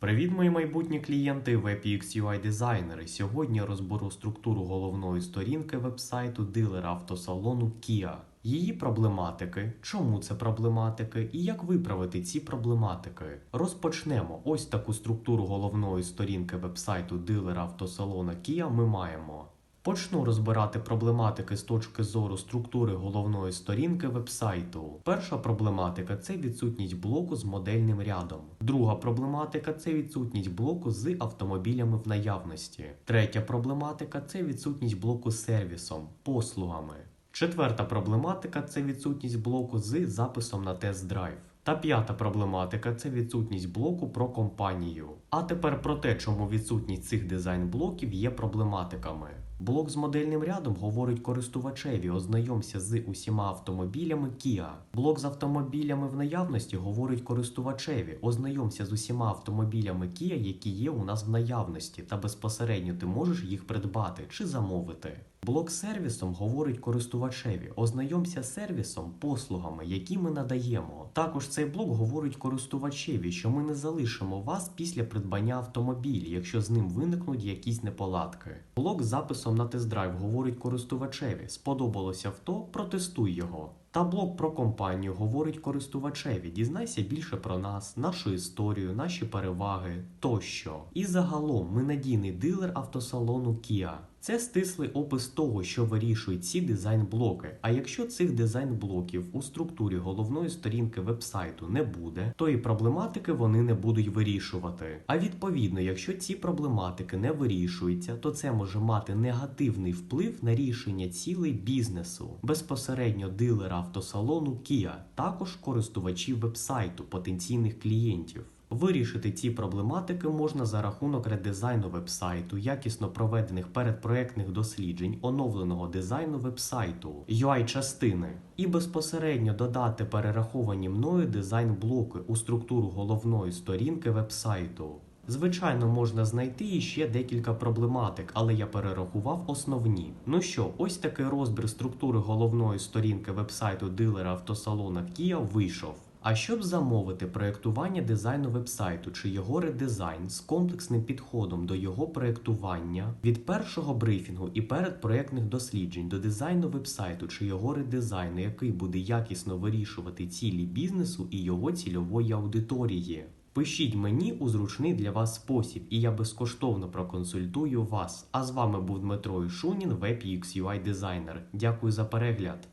Привіт, мої майбутні клієнти WebUX UI дизайнери. Сьогодні я розберу структуру головної сторінки вебсайту дилера автосалону Kia. Її проблематики, чому це проблематики і як виправити ці проблематики. Розпочнемо. Ось таку структуру головної сторінки вебсайту дилера автосалона Kia ми маємо. Почну розбирати проблематики з точки зору структури головної сторінки вебсайту. Перша проблематика це відсутність блоку з модельним рядом. Друга проблематика це відсутність блоку з автомобілями в наявності. Третя проблематика це відсутність блоку з сервісом, послугами. Четверта проблематика це відсутність блоку з записом на тест-драйв. Та п'ята проблематика це відсутність блоку про компанію. А тепер про те, чому відсутність цих дизайн-блоків є проблематиками. Блок з модельним рядом говорить користувачеві, ознайомся з усіма автомобілями Kia. Блок з автомобілями в наявності говорить користувачеві, ознайомся з усіма автомобілями Kia, які є у нас в наявності, та безпосередньо ти можеш їх придбати чи замовити. Блок з сервісом говорить користувачеві, ознайомся з сервісом, послугами, які ми надаємо. Також цей блок говорить користувачеві, що ми не залишимо вас після придбання автомобіля, якщо з ним виникнуть якісь неполадки. Блок з записом на тест-драйв говорить користувачеві, сподобалося авто, протестуй його. Та блок про компанію говорить користувачеві, дізнайся більше про нас, нашу історію, наші переваги тощо. І загалом ми надійний дилер автосалону Kia. Це стислий опис того, що вирішують ці дизайн-блоки. А якщо цих дизайн-блоків у структурі головної сторінки вебсайту не буде, то і проблематики вони не будуть вирішувати. А відповідно, якщо ці проблематики не вирішуються, то це може мати негативний вплив на рішення цілей бізнесу, безпосередньо дилера автосалону Kia, також користувачів вебсайту, потенційних клієнтів. Вирішити ці проблематики можна за рахунок редизайну вебсайту, якісно проведених передпроектних досліджень, оновленого дизайну вебсайту, UI-частини і безпосередньо додати перераховані мною дизайн-блоки у структуру головної сторінки вебсайту. Звичайно, можна знайти іще декілька проблематик, але я перерахував основні. Ну що, ось такий розбір структури головної сторінки вебсайту дилера автосалона Kia вийшов. А щоб замовити проєктування дизайну вебсайту чи його редизайн з комплексним підходом до його проєктування від першого брифінгу і передпроєктних досліджень до дизайну вебсайту чи його редизайну, який буде якісно вирішувати цілі бізнесу і його цільової аудиторії. Пишіть мені у зручний для вас спосіб, і я безкоштовно проконсультую вас. А з вами був Дмитро Ішунін, WebUX UI дизайнер. Дякую за перегляд.